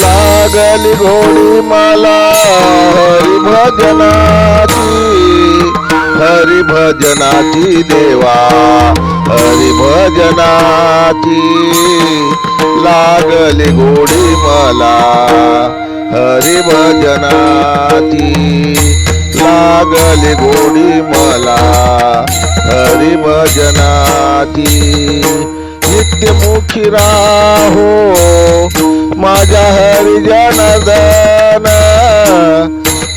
लागली घोडी मला हरिभजनाची हरिभजनाची देवा हरिभजनाची. लागली घोडी मला हरिभजनाची लागली घोडी मला हरिभजनाची. नित्यमुखी राहो माझ्या हरिजनदन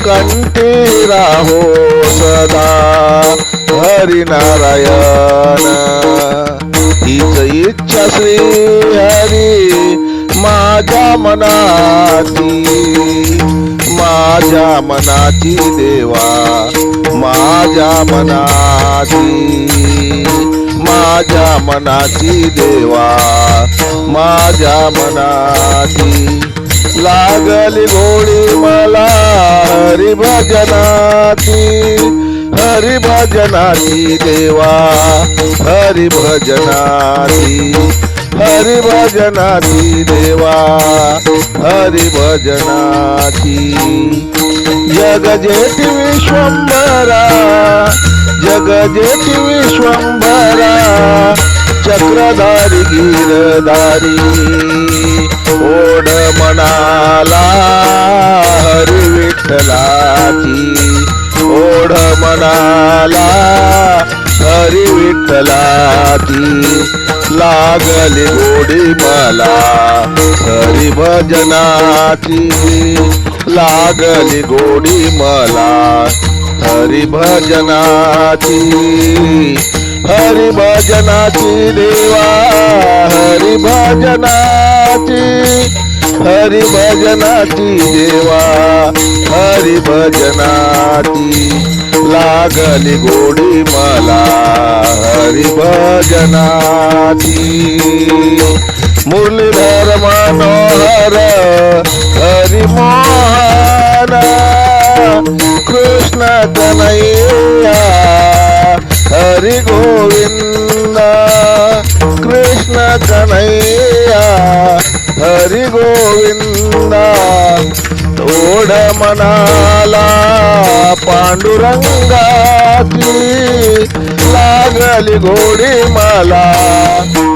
कंठी राहो सदा हरिनारायण. हीच इच्छा श्री हरी माझ्या मनाची माझ्या मनाची देवा माझ्या मनाची माझ्या मनाची देवा माझ्या मना मनाची लागली गोडी मला हरिभजनाची. हरिभजनाची देवा हरिभजनाची. हरिभजनाची देवा हरिभजनाची. जग जेठी विश्वंभरा जग जेठी विश्वंभरा. चक्रधारी गिरधारी. ओढ मनाला हरी विठ्ठलाची. ओढ मनाला हरी विठ्ठलाची. लागली गोडी मला हरी भजनाची. लागली गोडी मला हरी भजनाची. हरी भजनाची देवा हरी भजनाची हरी भजनाची देवा हरी भजनाची लागली गोडी मला हरी भजनाची मुरलीधर मनोहर हरि मोहन कृष्ण कन्हैया हरी गोविंद कृष्ण कन्हैया हरी गोविंद ओढ मनाला पांडुरंगाची लागली घोडी मला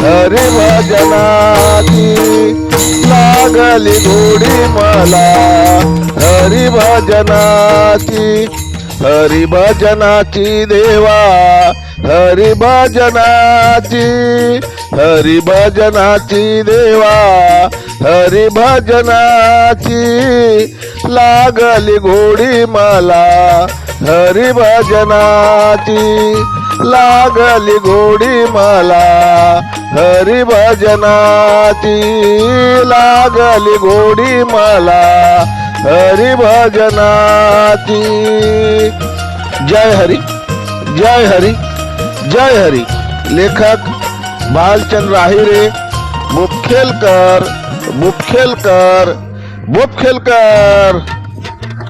हरी भजनाची लागली घोडी मला हरी भजनाची हरी भजनाची देवा हरी भजनाची हरी भजनाची देवा हरी भजनाची लागली घोडी मला हरी भजनाची लागली घोडी मला हरी भजनाची लागली घोडी मला हरी भजनाची जय हरी जय हरी. जय हरी. लेखक भालचंद्र आहिरे मुखेलकर मुखेलकर मुखेलकर